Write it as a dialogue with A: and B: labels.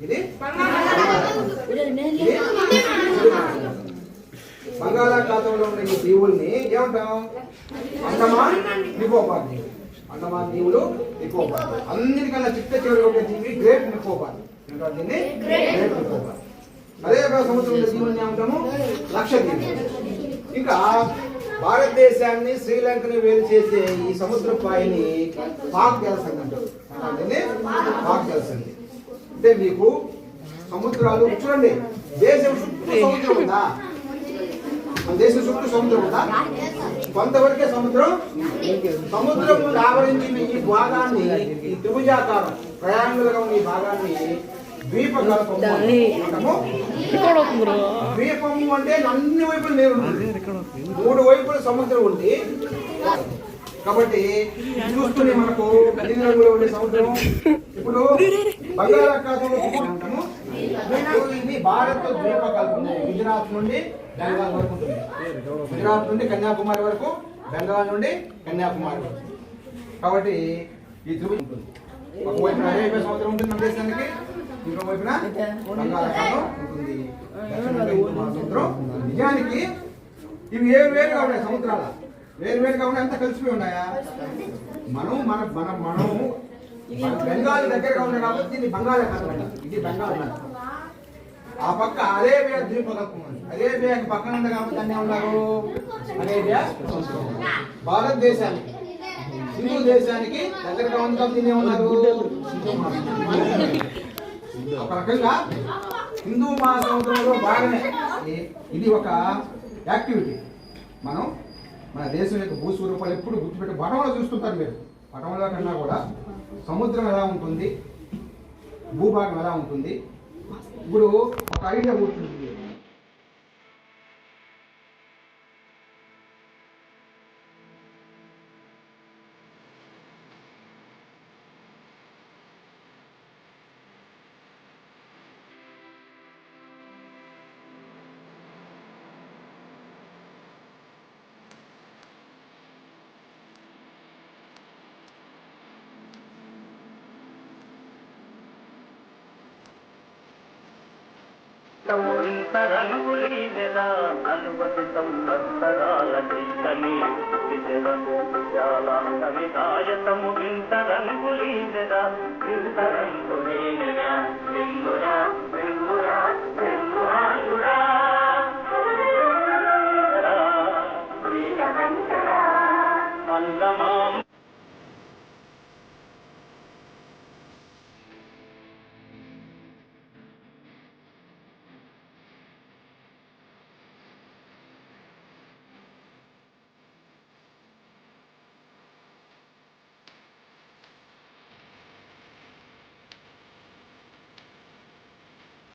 A: ఇది బంగాళాఖాతంలో ఉన్న ఈ దీవుల్ని ఏమంటాం అండమాన్ నికోబార్ దీవులు అండమాన్ దీవులు నికోబార్ అన్నిటికన్నా చిట్ట చివరి ఒక దీవి గ్రేట్ నికోబార్ ఏంటంటే దీన్ని గ్రేట్ నికోబార్ అదే ఒక సముద్రం ఉన్న దీవుల్ని ఏమంటాము లక్ష దీవులు ఇంకా భారతదేశాన్ని శ్రీలంకని వేరు చేసే ఈ సముద్ర పాయని పాక్ జలసంధి అంటారు. అంటే పాక్ జలసంధి అంటే మీకు సముద్రాలు చూడండి దేశం చుట్టూ సముద్రం ఉందా? మన దేశం చుట్టూ సముద్రం ఉందా? కొంతవరకే సముద్రం సముద్రం ఆవరించిన ఈ భాగాన్ని ఈ త్రిభుజాకారం ప్రయాంగులుగా ఉన్న ఈ భాగాన్ని ద్వీపకల్పము. ద్వీపము అంటే అన్ని వైపులు నీరు. మూడు వైపుల సముద్రం ఉంది. కాబట్టి చూస్తూనే మనకు నీలి రంగులో ఉండే సముద్రం. ఇప్పుడు బంగాళాఖాతంలో ఉంటాము ఇది భారత్ ద్వీపకల్పం గుజరాత్ నుండి బెంగాల్ వరకు ఉంటుంది. గుజరాత్ నుండి కన్యాకుమారి వరకు బెంగాల్ నుండి కన్యాకుమారి వరకు. కాబట్టి ఈ త్రిభుజం ఉంటుంది. ఒకవైపున అరేబియా సముద్రం ఉంటుంది మన దేశానికి ఇంకో వైపున బంగాళాఖాతం ఉంటుంది. దక్షిణంగా నిజానికి ఇవి వేరు వేరుగా ఉన్నాయి సముద్రాల? వేరు వేరుగా ఉన్నాయి అంతా కలిసిపోయి ఉన్నాయా? మనం మన మన మనం బెంగాల్ దగ్గరగా ఉన్నాయి కాబట్టి దీన్ని బంగాళాఖాతం ఇది బంగాళాఖాతం ఆ పక్క అరేబియా ద్వీపకల్పం ఉంది. అరేబియాకి పక్కన ఉంది కాబట్టి అన్నీ ఉన్నారు అరేబియా భారతదేశానికి. హిందూ దేశానికి దగ్గరగా ఉంది కాబట్టి దీన్ని ఒక రకంగా హిందూ మహాసముద్రంలో భాగమే. ఇది ఒక యాక్టివిటీ. మనం మన దేశం యొక్క భూస్వరూపాలు ఎప్పుడు గుర్తుపెట్టి పటంలో చూస్తుంటారు మీరు. పటంలో కన్నా కూడా సముద్రం ఎలా ఉంటుంది? భూభాగం ఎలా ఉంటుంది? ఇప్పుడు ఒక ఐడియా కూర్చుంటుంది
B: తౌరీతరణులీనెలా అనువసితం తత్తరాల చింతని విజయము జాలాంత విదాయతము వింతరంగులీనెలా వింతరంగులీనెలా వింగురా వింగురా వింగురాయురా అల్లమా